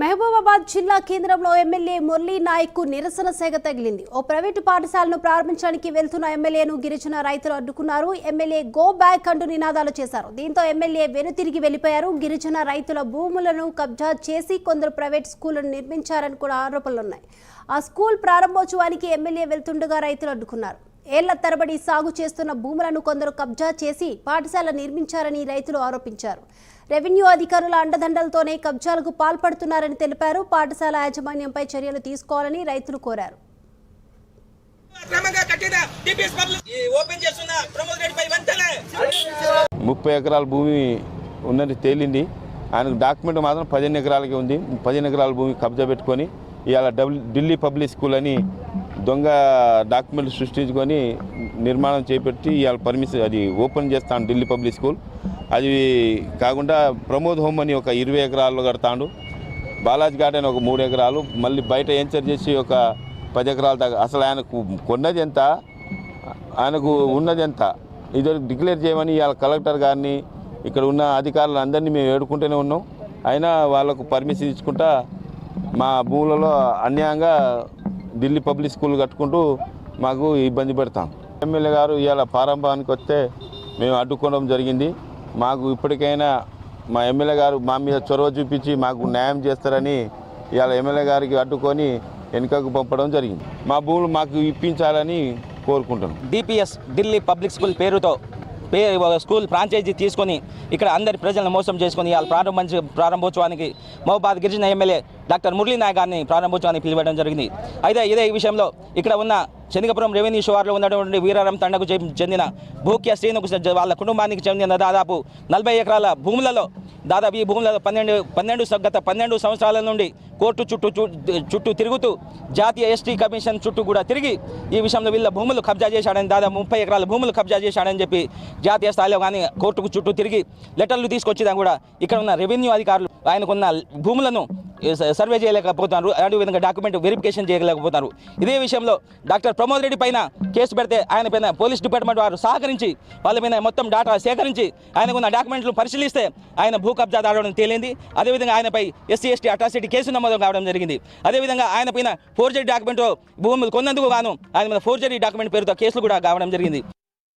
మహబూబాబాద్ జిల్లా కేంద్రంలో ఎమ్మెల్యే మురళీ నాయక్ నిరసన సేగ తగిలింది. ఓ ప్రైవేటు పాఠశాలను ప్రారంభించడానికి వెళ్తున్న ఎమ్మెల్యేను గిరిజన రైతులు అడ్డుకున్నారు. ఎమ్మెల్యే గో బ్యాక్ అంటూ నినాదాలు చేశారు. దీంతో ఎమ్మెల్యే వెనుతిరిగి వెళ్ళిపోయారు గిరిజన రైతుల భూములను కబ్జా చేసి కొందరు ప్రైవేట్ స్కూళ్ళను నిర్మించారని కూడా ఆరోపణలున్నాయి. ఆ స్కూల్ ప్రారంభోత్సవానికి ఎమ్మెల్యే వెళ్తుండగా రైతులు అడ్డుకున్నారు. ఏళ్ళ తరబడి సాగు చేస్తున్న భూములను కొందరు కబ్జా చేసి పాఠశాల నిర్మించారని రైతులు ఆరోపించారు. రెవెన్యూ అధికారుల అండదండలతోనే కబ్జాలకు పాల్పడుతున్నారని తెలిపారు. పాఠశాల యాజమాన్యంపై చర్యలు తీసుకోవాలని రైతులు కోరారు. ముప్పై ఎకరాల భూమి ఉన్నది తేలింది. ఆయనకు డాక్యుమెంట్ మాత్రం పదిహేను ఎకరాలకి ఉంది. పదిహేను ఎకరాల భూమి కబ్జా పెట్టుకొని ఇవాళ డబ్ల్యూ ఢిల్లీ పబ్లిక్ స్కూల్ అని దొంగ డాక్యుమెంట్లు సృష్టించుకొని నిర్మాణం చేపట్టి ఇవాళ పర్మిషన్ అది ఓపెన్ చేస్తాను ఢిల్లీ పబ్లిక్ స్కూల్. అది కాకుండా ప్రమోద్ హోమ్ అని ఒక ఇరవై ఎకరాల్లో కడతాడు. బాలాజీ గార్డెన్ ఒక మూడు ఎకరాలు. మళ్ళీ బయట ఎంచర్ చేసి ఒక పది ఎకరాల దాకా అసలు ఆయనకు కొన్నది ఎంత? ఆయనకు ఉన్నది ఎంత? ఇది డిక్లేర్ చేయమని ఇవాళ కలెక్టర్ గారిని ఇక్కడ ఉన్న అధికారులు అందరినీ మేము వేడుకుంటూనే ఉన్నాం. అయినా వాళ్ళకు పర్మిషన్ ఇచ్చుకుంటా మా భూములలో అన్యాయంగా ఢిల్లీ పబ్లిక్ స్కూల్ కట్టుకుంటూ మాకు ఇబ్బంది పెడతాం. ఎమ్మెల్యే గారు ఇవాళ ప్రారంభానికి వస్తే మేము అడ్డుకోవడం జరిగింది. మాకు ఇప్పటికైనా మా ఎమ్మెల్యే గారు మా మీద చొరవ చూపించి మాకు న్యాయం చేస్తారని ఇవాళ ఎమ్మెల్యే గారికి అడ్డుకొని వెనుకకు పంపడం జరిగింది. మా భూములు మాకు ఇప్పించాలని కోరుకుంటున్నాం. డిపిఎస్ ఢిల్లీ పబ్లిక్ స్కూల్ పేరుతో పే స్కూల్ ఫ్రాంచైజీ తీసుకొని ఇక్కడ అందరి ప్రజలను మోసం చేసుకొని వాళ్ళ ప్రారంభించి ప్రారంభోత్సవానికి మహబాద్ గిరిజన ఎమ్మెల్యే డాక్టర్ మురళీ నాయక్ గారిని ప్రారంభోత్సవానికి పిలివడం జరిగింది. అయితే ఇదే ఈ విషయంలో ఇక్కడ ఉన్న శనిగపురం రెవెన్యూ శివార్లో ఉన్నటువంటి వీరారం తండకు చెందిన భూక్య శ్రీనుకు వాళ్ళ కుటుంబానికి చెందిన దాదాపు నలభై ఎకరాల భూములలో దాదాపు ఈ భూములలో పన్నెండు పన్నెండు గత పన్నెండు సంవత్సరాల నుండి కోర్టు చుట్టూ చు- చుట్టూ తిరుగుతూ జాతీయ ఎస్టీ కమిషన్ చుట్టూ కూడా తిరిగి ఈ విషయంలో వీళ్ళ భూములు కబ్జా చేశాడని దాదాపు ముప్పై ఎకరాల భూములు కబ్జా చేశాడని చెప్పి జాతీయ స్థాయిలో కానీ కోర్టుకు చుట్టూ తిరిగి లెటర్లు తీసుకొచ్చినా కూడా ఇక్కడ ఉన్న రెవెన్యూ అధికారులు ఆయనకున్న భూములను సర్వే చేయలేకపోతున్నారు. అదేవిధంగా డాక్యుమెంట్ వెరిఫికేషన్ చేయలేకపోతున్నారు. ఇదే విషయంలో డాక్టర్ ప్రమోద్ రెడ్డి పైన కేసు పెడితే ఆయన పైన పోలీస్ డిపార్ట్మెంట్ వారు సహకరించి వాళ్ళ పైన మొత్తం డాటా సేకరించి ఆయనకున్న డాక్యుమెంట్లు పరిశీలిస్తే ఆయన భూ కబ్జా దాడడం తేలింది. అదేవిధంగా ఆయనపై ఎస్సీ ఎస్టీ అట్రాసిటీ కేసు నమోదు కావడం జరిగింది. అదేవిధంగా ఆయన పైన ఫోర్జరీ డాక్యుమెంట్ భూములు కొన్నందుకు గాను ఆయన మీద ఫోర్జరీ డాక్యుమెంట్ పేరుతో కేసులు కూడా కావడం జరిగింది.